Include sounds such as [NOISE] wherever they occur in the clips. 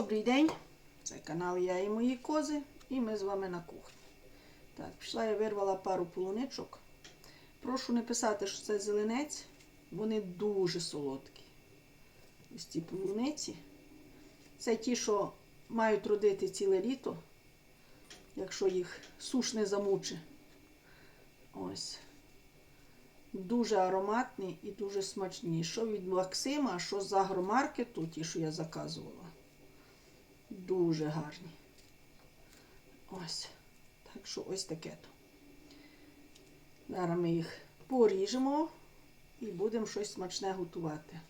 Добрий день. Це канал Я і мої кози. І ми з вами на кухні. Так, пішла я вирвала пару полуничок. Прошу не писати, що це зеленець. Вони дуже солодкі. Ось ці полуниці. Це ті, що мають родити ціле літо, якщо їх суш не замуче. Ось. Дуже ароматні і дуже смачні. Що від Максима, що з агромаркету, ті, що я заказувала. Дуже гарні. Ось. Так що ось таке то. Зараз ми їх поріжемо і будемо щось смачне готувати.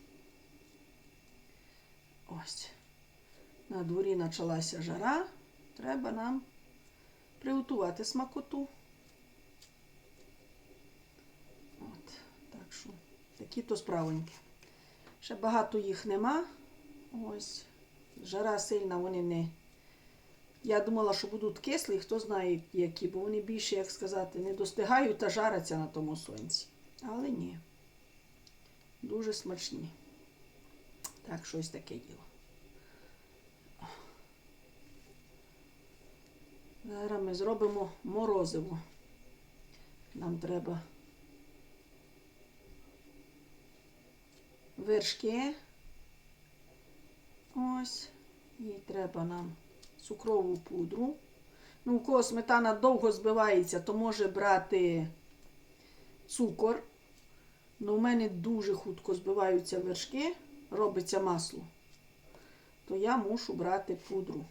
Ось. На дворі почалася жара. Треба нам приготувати смакоту. От, так що, такі то справоньки. Ще багато їх нема. Ось. Жара сильна, вони не. Я думала, що будуть кислі, хто знає які, бо вони більше, як сказати, не достигають та жаряться на тому сонці. Але ні. Дуже смачні. Так, щось таке діло. Зараз ми зробимо морозиво. Нам треба вершки. Ось. І треба нам цукрову пудру. Ну, у кого сметана довго збивається, то може брати цукор. Ну, у мене дуже хутко збиваються вершки, робиться масло. То я мушу брати пудру.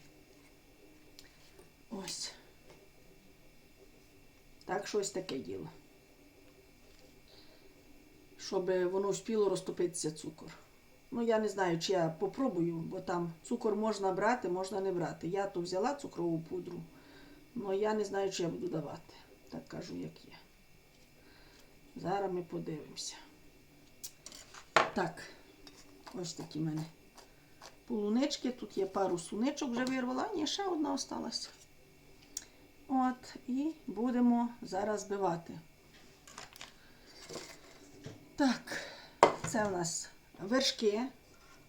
Ось. Так, щось таке діло. Щоб воно вспіло розтопитися цукор. Ну, я не знаю, чи я попробую, бо там цукор можна брати, можна не брати. Я то взяла цукрову пудру, але я не знаю, чи я буду давати. Так кажу, як є. Зараз ми подивимося. Так, ось такі в мене полунички. Тут є пару суничок вже вирвала, ні, ще одна осталась. От, і будемо зараз збивати. Так, це у нас вершки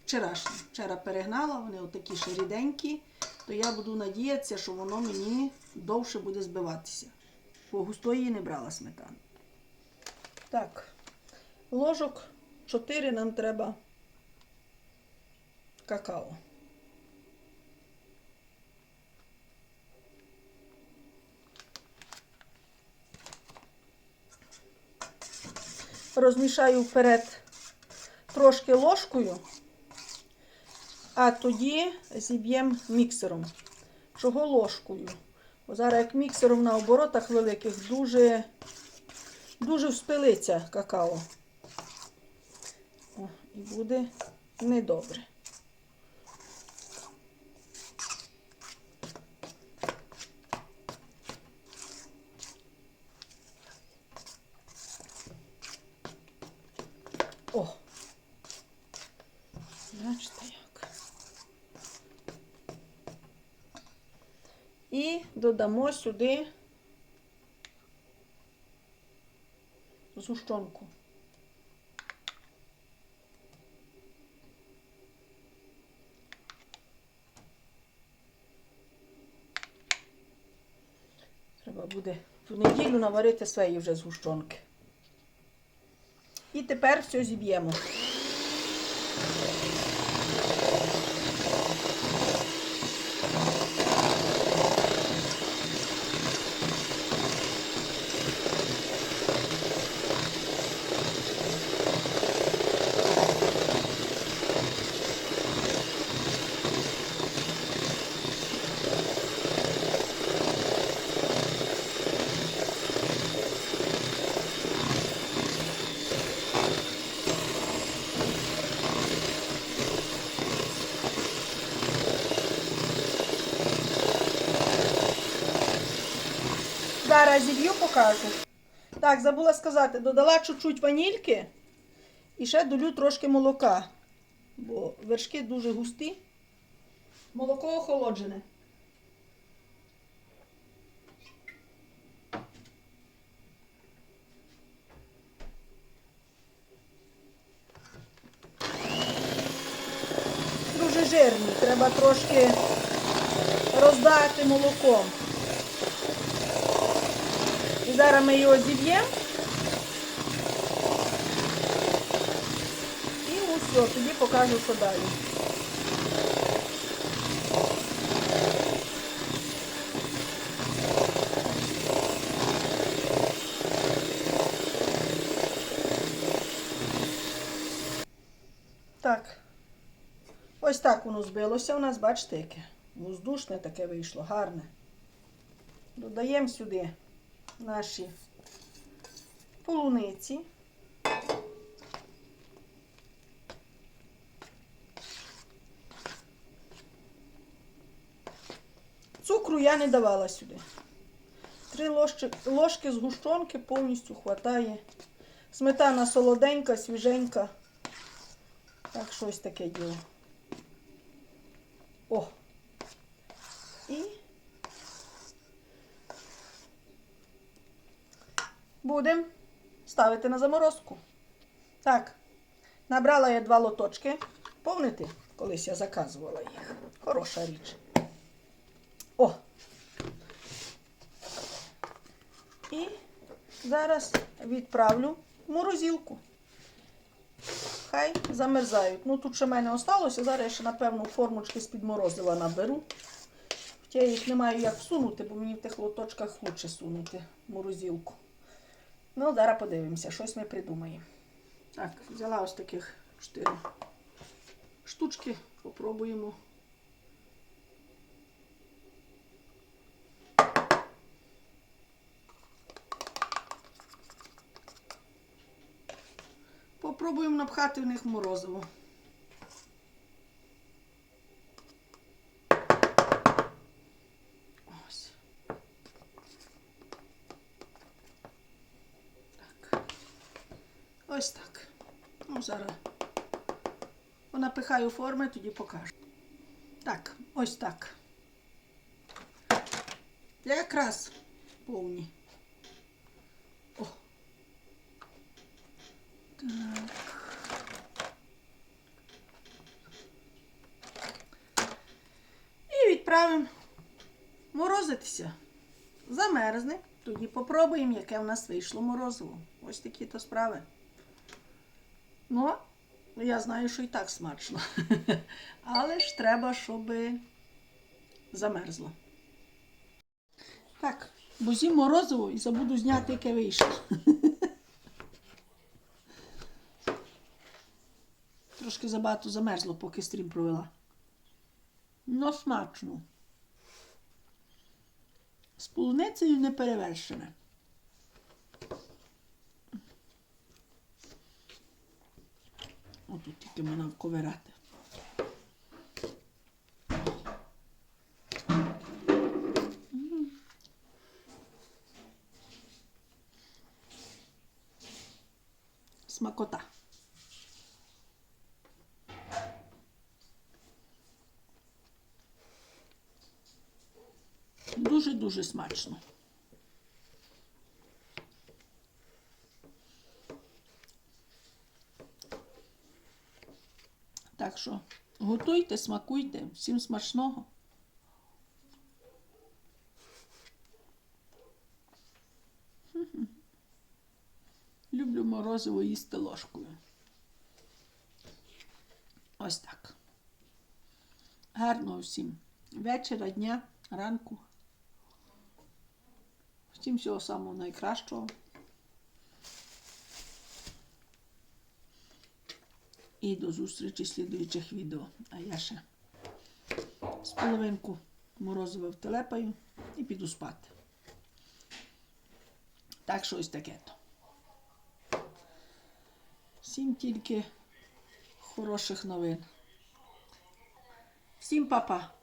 вчорашні. Вчора перегнала, вони отакі ще ріденькі, то я буду надіятися, що воно мені довше буде збиватися. Бо густої не брала сметану. Так, ложок 4 нам треба какао. Розмішаю вперед трошки ложкою, а тоді зіб'ємо міксером. Чого ложкою? Бо зараз як міксером на оборотах великих дуже, дуже вспилиться какао. О, і буде недобре. О! Бачите як. І додамо сюди згущенку. Треба буде в неділю наварити свої вже згущенки. І тепер все зіб'ємо. Зараз зіб'ю, покажу. Так, забула сказати, додала чуть-чуть ванільки і ще долю трошки молока, бо вершки дуже густі. Молоко охолоджене. Дуже жирні, треба трошки роздати молоком. І зараз ми його зіб'ємо. І усе, тоді покажу, що далі. Так. Ось так воно збилося у нас, бачите, яке. Воздушне таке вийшло, гарне. Додаємо сюди наші полуниці. Цукру я не давала сюди. Три ложки, ложки згущенки повністю хватає. Сметана солоденька, свіженька. Так, щось таке діло. О. І будемо ставити на заморозку. Так, набрала я два лоточки. Помните, колись я заказувала їх. Хороша річ. О. І зараз відправлю в морозилку. Хай замерзають. Ну тут ще в мене осталося. Зараз я ще, напевно, формочки з-під морозива наберу. Хоча я їх не маю як всунути, бо мені в тих лоточках лучше сунути в морозилку. Ну, зараз подивимося, щось ми придумаємо. Так, взяла ось таких чотири штучки. Попробуємо. Попробуємо напхати в них морозиво. Ось. Так. Ось так. Ну, зараз напихаю форми, тоді покажу. Так, ось так. Якраз повні. О. Так. І відправимо морозитися. Замерзне. Тоді попробуємо, яке в нас вийшло морозиво. Ось такі то справи. Ну, я знаю, що і так смачно. [LAUGHS] Але ж треба, щоб замерзло. Так, бо з'їм морозиво і забуду зняти, яке вийшло. [LAUGHS] Трошки забагато замерзло, поки стрім провела. Ну, смачно. З полуницею не перевершене. Отут тільки можна вковирати. М. Смакота. Дуже-дуже смачно. Так що готуйте, смакуйте, всім смачного. [LAUGHS] Люблю морозиво їсти ложкою. Ось так. Гарного всім вечора, дня, ранку. Всім всього самого найкращого. І до зустрічі в слідуючих відео. А я ще з половинку морозива втелепаю і піду спати. Так що ось таке то. Всім тільки хороших новин. Всім па-па!